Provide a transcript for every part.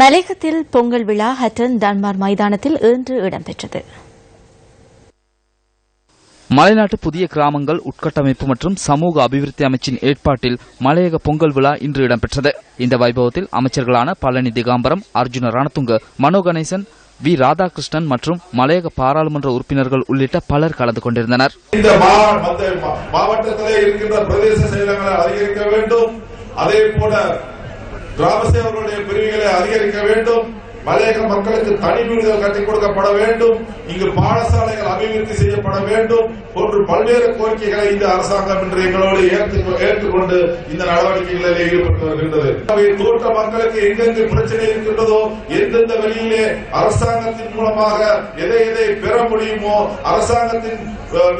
மலேகத்தில் பொங்கல் விழா ஹட்டன் டன்மார் மைதானத்தில் இன்று இடம்பெற்றது. மலைநாட்டு புதிய கிராமங்கள் உட்கட்டமைப்பு மற்றும் சமூக அபிவிருத்தி அமைச்சின் ஏற்பாட்டில் மலையக பொங்கல் விழா இன்று இடம்பெற்றது. இந்த வைபவத்தில் அமைச்சர்களான பழனி திகாம்பரம் அர்ஜுன ரணதுங்க மனோ கணேசன் வி ராதாகிருஷ்ணன் மற்றும் மலையக பாராளுமன்ற உறுப்பினர்கள் உள்ளிட்ட பலர் கலந்து கொண்டிருந்தனர். இந்த மாவட்டத்திலே இருக்கின்ற பிரதேச செயலகங்களை அதிகரிக்க வேண்டும். அதே போல கிராம சேவர்களுடைய பிரிவுகளை அதிகரிக்க வேண்டும். மலையக மக்களுக்கு தனி வீடுகள் கட்டிக் கொடுக்கப்பட வேண்டும். இங்கு பாடசாலைகள் அபிவிருத்தி செய்யப்பட வேண்டும். போன்று பல்வேறு கோரிக்கைகளை இந்த அரசாங்கம் இன்று எங்களோடு ஏற்றுக்கொண்டு இந்த நடவடிக்கைகளில் ஈடுபட்டு வருகின்றது. அவை தோட்ட மக்களுக்கு எங்கெங்கு பிரச்சனை இருக்கின்றதோ எந்தெந்த வழியிலே அரசாங்கத்தின் மூலமாக எதை எதை பெற முடியுமோ அரசாங்கத்தின்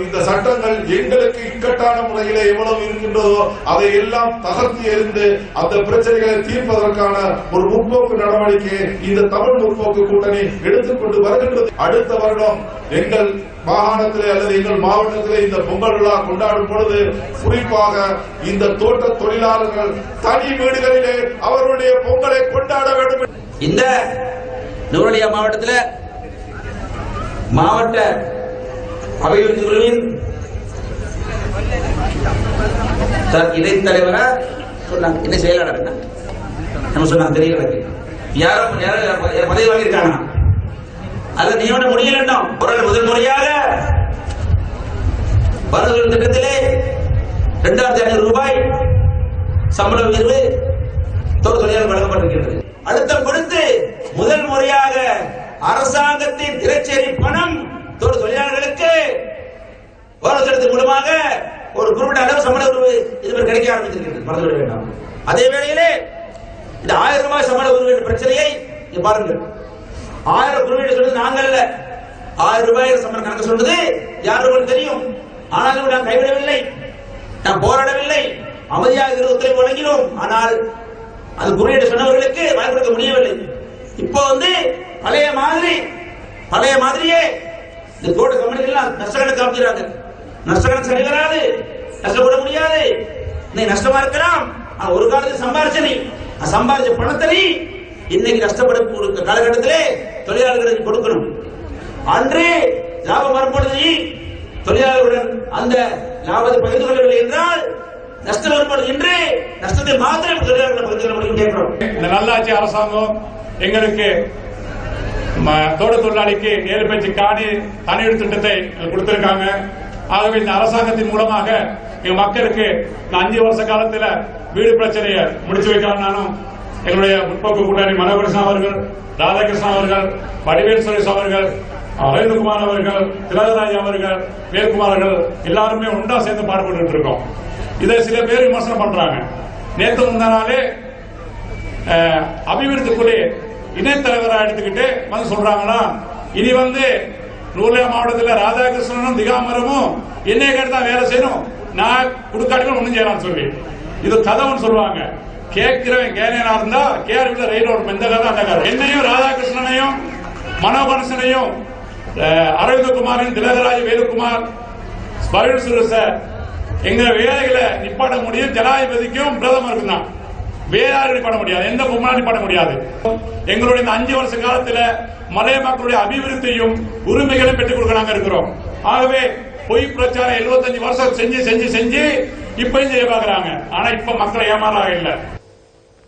இந்த சட்டங்கள் எங்களுக்கு இக்கட்டான முறையிலே எவ்வளவு இருக்கின்றதோ அதை எல்லாம் தகர்த்து எறிந்து அந்த பிரச்சனைகளை தீர்ப்பதற்கான ஒரு முற்போக்கு நடவடிக்கை இந்த தமிழ் முற்போக்கு கூட்டணி எடுத்துக்கொண்டு வருகின்றது. அடுத்த வருடம் எங்கள் மாகாணத்திலே அல்லது எங்கள் மாவட்டத்திலே இந்த பொங்கல் விழா கொண்டாடும் பொழுது குறிப்பாக இந்த தோட்ட தொழிலாளர்கள் தனி வீடுகளிலே அவர்களுடைய பொங்கலை கொண்டாட வேண்டும். இந்த நுவரெலியா மாவட்டத்தில் மாவட்ட அபிவிருத்தி குழுவின் த- இடைத்தலைவரா சொன்னாங்க. என்ன செயலாளர் என்ன? நம்ம சொன்னாங்க தெரியல யாரோ யாரும் பதவி வாங்கியிருக்காங்க அது நியமனம் முடியலட்டும் ஒரு முதல் முறையாக வருகிற திட்டத்திலே இரண்டாயிரத்தி ஐநூறு ரூபாய் சம்பள உயர்வு தொழிலாளர் வழங்கப்பட்டிருக்கிறது. அழுத்தம் கொடுத்து முதல் முறையாக அரசாங்கத்தின் திரைச்சேரி பணம் தொழிலாளர்களுக்கு ஓரத்திட்டத்தின் மூலமாக ஒரு குறிப்பிட்ட அளவு சம்பள உயர்வு இதுவரை கிடைக்க ஆரம்பித்திருக்கிறது. மறந்துவிட வேண்டாம். அதே வேளையிலே இந்த ஆயிரம் ரூபாய் சம்பள உயர்வு பிரச்சனையை இங்க பாருங்கள். ஆயிரம் குறியீடு சொல்றது நாங்கள் அல்ல. ஆயிரம் ரூபாய் சம்பளம் கணக்கு சொன்னது யாரும் தெரியும்? ஆனாலும் நான் கைவிடவில்லை. நான் போராடவில்லை. அமைதியாக இருந்து ஒத்துழைப்பு வழங்கினோம். ஆனால் அது குறியீடு சொன்னவர்களுக்கு வாய்ப்பு முடியவில்லை. இப்போ வந்து பழைய மாதிரி பழைய மாதிரியே இந்த தோட்ட கம்பெனிகள்லாம் நஷ்டக்கணக்கு காமிக்கிறாங்க. நஷ்டக்கணக்கு சரி வராது. நஷ்டப்பட முடியாது. இன்னைக்கு நஷ்டமா இருக்கலாம். ஒரு காலத்தில் சம்பாரிச்சனை சம்பாதிச்ச பணத்தை இன்னைக்கு நஷ்டப்படும் ஒரு காலகட்டத்திலே தொழிலாளர்களுக்கு கொடுக்கணும். அன்று லாபம் வரும்பொழுது தொழிலாளர்களுடன் அந்த லாபத்தை பகிர்ந்து கொள்ளவில்லை என்றால் நஷ்டம் வரும்பொழுது இன்று நஷ்டத்தை மாத்திரம் தொழிலாளர்கள் பகிர்ந்து கொள்ள முடியும் கேட்கிறோம். இந்த நல்லாட்சி அரசாங்கம் எங்களுக்கு ம- தோட்ட தொழிலாளிக்கு ஏழு பேச்சு காணி தனியீடு திட்டத்தை கொடுத்திருக்காங்க. ஆகவே இந்த அரசாங்கத்தின் மூலமாக எங்க மக்களுக்கு இந்த அஞ்சு வருஷ காலத்துல வீடு பிரச்சனையை முடிச்சு வைக்கலாம் நானும். எங்களுடைய முற்போக்கு கூட்டணி மனோகரிசன் அவர்கள் ராதாகிருஷ்ணன் அவர்கள் வடிவேல் சுரேஷ் அவர்கள் அரவிந்தகுமார் அவர்கள் திலகராஜ் அவர்கள் வேல்குமார் அவர்கள் எல்லாருமே ஒன்றா சேர்ந்து பாடுபட்டு இருக்கோம். இதை சில பேர் விமர்சனம் பண்றாங்க. நேற்று முந்தானாலே அபிவிருத்திக்குள்ளே இணைத்தலைவராக எடுத்துக்கிட்டு வந்து சொல்றாங்கன்னா இனி வந்து நூலியா மாவட்டத்தில் ராதாகிருஷ்ணனும் திகாமரமும் என்னை கேட்டு தான் வேலை செய்யணும்? நான் கொடுக்காட்டிலும் ஒண்ணும் செய்யலாம் சொல்லி. இது கதவுன்னு சொல்லுவாங்க. கேட்கிறவன் கேனையனா இருந்தா கேரள ரயில் ஓடும் எந்த கதை அந்த கதை. என்னையும் ராதாகிருஷ்ணனையும் மனோகரசனையும் அரவிந்தகுமாரின் திலகராஜ் வேலுக்குமார் பருள் சுரச எங்க வேலைகளை நிப்பாட முடியும் ஜனாதிபதிக்கும் பிரதமருக்கும் தான். வேற பண்ண முடியாது. எந்த பொம்மனாலும் பண்ண முடியாது. எங்களுடைய இந்த அஞ்சு வருஷ காலத்துல மலைய மக்களுடைய அபிவிருத்தியும் உரிமைகளையும் பெற்றுக் கொடுக்க நாங்க இருக்கிறோம். ஆகவே பொய் பிரச்சாரம் 75 வருஷம் செஞ்சு செஞ்சு செஞ்சு இப்பயும் செய்ய பாக்குறாங்க ஆனா இப்ப மக்களை ஏமாறாக இல்லை.